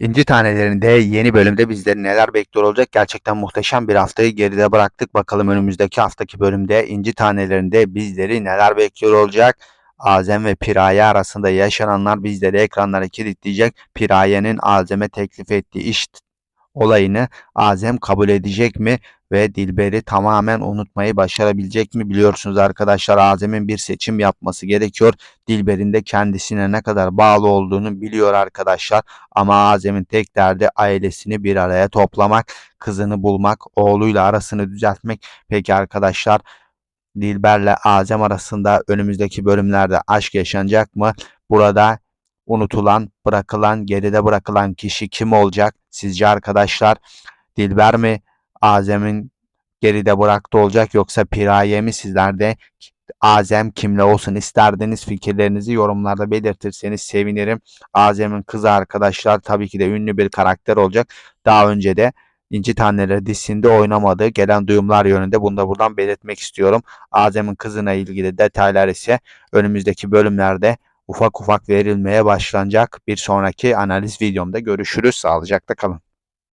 İnci Tanelerinde yeni bölümde bizleri neler bekliyor olacak? Gerçekten muhteşem bir haftayı geride bıraktık. Bakalım önümüzdeki haftaki bölümde İnci Tanelerinde bizleri neler bekliyor olacak? Azem ve Piraye arasında yaşananlar bizleri ekranlara kilitleyecek. Piraye'nin Azem'e teklif ettiği iş olayını Azem kabul edecek mi? Ve Dilber'i tamamen unutmayı başarabilecek mi? Biliyorsunuz arkadaşlar Azem'in bir seçim yapması gerekiyor. Dilber'in de kendisine ne kadar bağlı olduğunu biliyor arkadaşlar. Ama Azem'in tek derdi ailesini bir araya toplamak, kızını bulmak, oğluyla arasını düzeltmek. Peki arkadaşlar Dilber'le Azem arasında önümüzdeki bölümlerde aşk yaşanacak mı? Burada unutulan, bırakılan, geride bırakılan kişi kim olacak? Sizce arkadaşlar Dilber mi Azem'in geride bıraktı olacak yoksa Piraye mi? Sizler de Azem kimle olsun isterdiniz fikirlerinizi yorumlarda belirtirseniz sevinirim. Azem'in kızı arkadaşlar tabii ki de ünlü bir karakter olacak. Daha önce de İnci Taneleri dizisinde oynamadığı gelen duyumlar yönünde bunu da buradan belirtmek istiyorum. Azem'in kızına ilgili detaylar ise önümüzdeki bölümlerde ufak ufak verilmeye başlanacak. Bir sonraki analiz videomda görüşürüz. Sağlıcakla kalın.